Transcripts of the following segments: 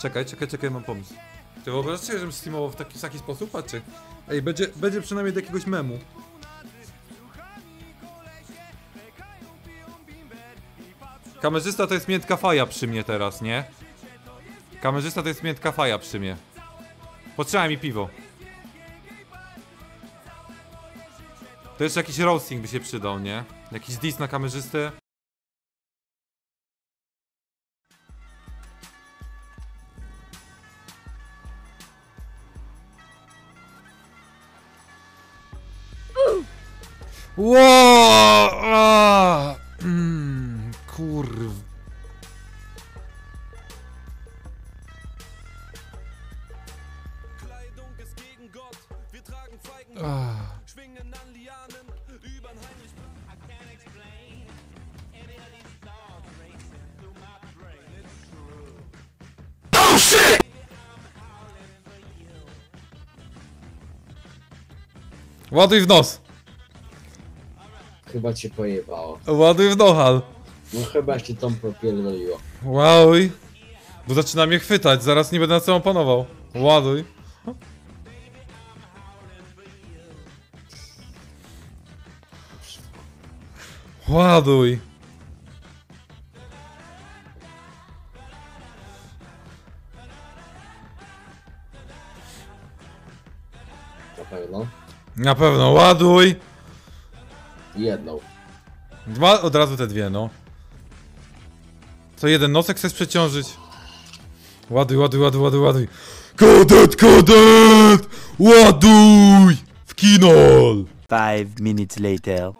Czekaj, czekaj, czekaj, mam pomysł. Ty wyobrażasz sobie, żebym streamował w taki, w taki sposób? Patrzcie. Ej, będzie, będzie przynajmniej do jakiegoś memu. Kamerzysta to jest miętka faja przy mnie teraz, nie? Kamerzysta to jest miętka faja przy mnie. Potrzeba mi piwo. To jeszcze jakiś roasting by się przydał, nie? Jakiś diss na kamerzystę. Ło! Mm, kurw. Ah. Ładuj w nos! Chyba cię pojebało. Ładuj w nohal! No chyba się tam popierdoliło. Ładuj! Bo zaczyna mnie chwytać, zaraz nie będę nad sobą panował. Ładuj. Ładuj. Na pewno. Na pewno, ładuj! Jedną. Dwa, od razu te dwie, no. Co jeden nosek chcesz przeciążyć? Ładuj, ładuj, ładuj, ładuj, ładuj. Kadet, kadet! Ładuj! W kinol! Five minutes later.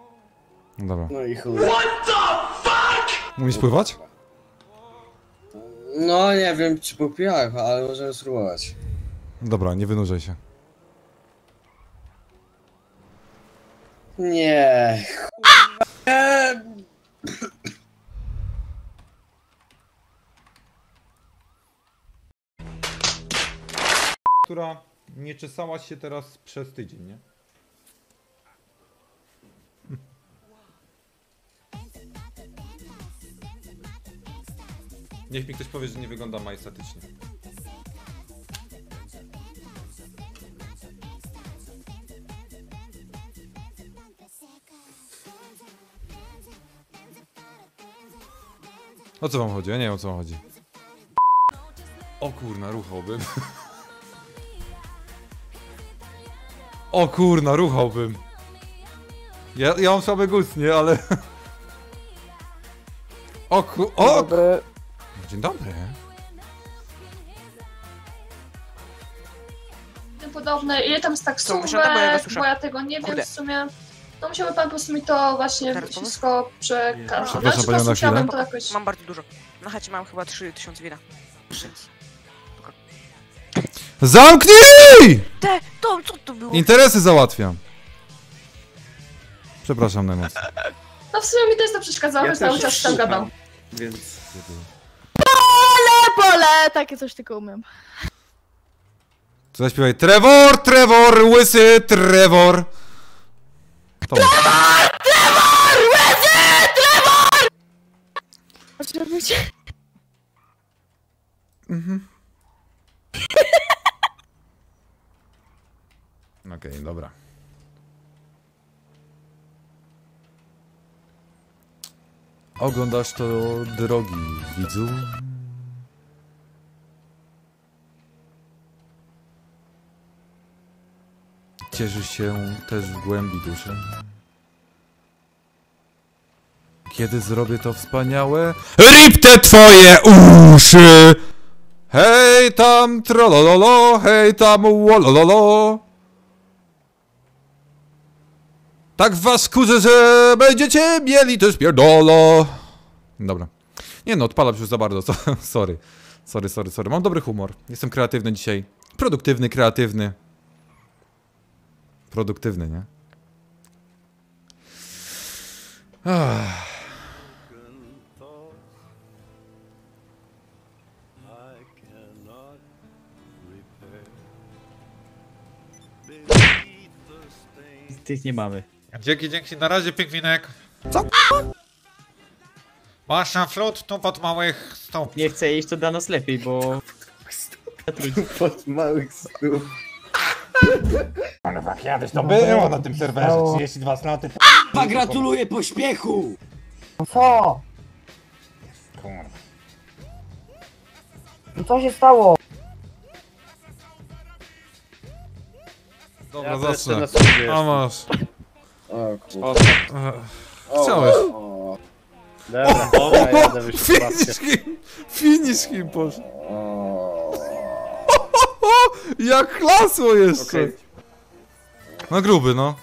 No dobra. No i chuj. Umiesz pływać? No nie wiem czy po piach, ale możemy spróbować. Dobra, nie wynurzaj się. Nie. Eee, Która nie czesała się teraz przez tydzień, nie? Niech mi ktoś powie, że nie wygląda majestatycznie. O co wam chodzi? Ja nie wiem o co wam chodzi. O kurna, ruchałbym. O kurna, ruchałbym. Ja, ja mam słaby gust, nie, ale... O ku... O! Dzień dobry. tym podobne. Ile tam jest Co, taksówek, tak, bo ja tego nie wiem Kurde. w sumie. No musiałby pan po prostu mi to właśnie Teraz wszystko przekazać. Przepraszam Znaczy, panią na chwilę. to jakoś... Mam bardzo dużo. Na chacie mam chyba 3000 wina. Zamknij! Te, to, co to było? Interesy załatwiam. Przepraszam najmocniej. No w sumie mi to jest to przeszkadzało, że cały czas tam gadam. Więc pole! Takie coś tylko umiem. Co zaśpiewaj? Trevor, Trevor, łysy, Trevor. To Może być... Okej, dobra. Oglądasz to, drogi widzu? Cieszysz się też w głębi duszy? Kiedy zrobię to wspaniałe? RIP te twoje uszy! Hej tam trolololo, hej tam wolololo. Tak was kurzę, że będziecie mieli też pierdolo. Dobra. Nie no, odpalam już za bardzo, so, sorry. Sorry, sorry, sorry. Mam dobry humor. Jestem kreatywny dzisiaj. Produktywny, kreatywny. Produktywny, nie? Ach. Tych nie mamy. Dzięki, dzięki. Na razie, pingwinek. Co? Masz na flut tu pod małych stóp. Nie chcę iść, to dla nas lepiej, bo Pod małych stóp. Kurwa, kiedyś to było na tym serwerze, 32 sloty. Kurwa, gratuluję pośpiechu! Co? Kurwa. No co się stało? Dobra, Ja jeszcze zacznę. na sobie A masz. O kurwa. Ech, O, Chciałeś. O, dobra, dobra, jadę Finish him! Finish him poszedł. o. Jak klasło jeszcze! Okej. No gruby, no.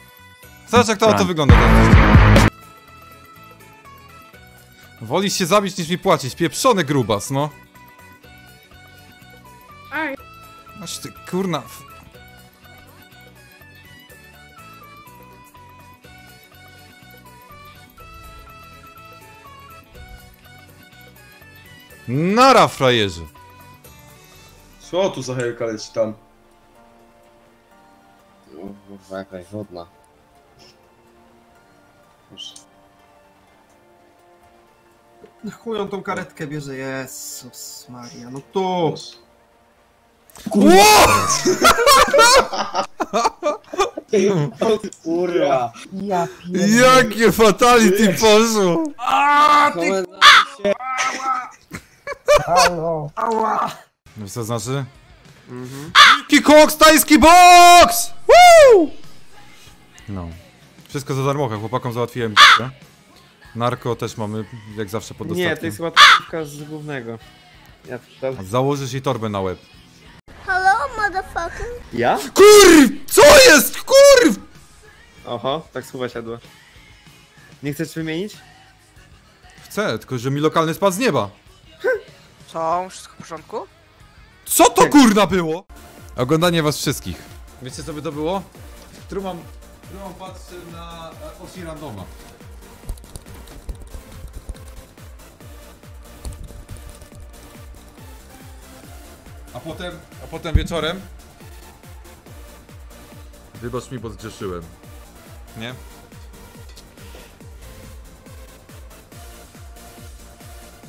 Zobacz jak to auto wygląda teraz. Wolisz się zabić niż mi płacić. Pieprzony grubas, no. Aj. Aż ty, kurna. f- Nara, frajerzy. Co tu za helka leci tam? Kurwa, jakaś wodna. Na chuj on tą karetkę bierze, Jezus Maria, no tu! Kurwa. Ja pierdolę. Jakie fatality poszło! Komendancie. Halo. Wiesz co znaczy? Wielki koks, tajski boks! Woo! No. Wszystko za darmocha, chłopakom załatwiłem k***a. Narko też mamy, jak zawsze pod Nie, to dostatkiem. jest chyba taksówka z głównego. Ja. Założysz jej torbę na łeb. Ja? Kurw! Co jest? Kurw! Oho, taksówka siadła. Nie chcesz wymienić? Chcę, tylko że mi lokalny spadł z nieba. Co? Wszystko w porządku? Co to kurna było? Oglądanie was wszystkich. Wiecie co by to było? Trumam, Trumam patrzy na osi randoma. A potem, a potem wieczorem Wybacz mi, bo zgrzeszyłem. Nie?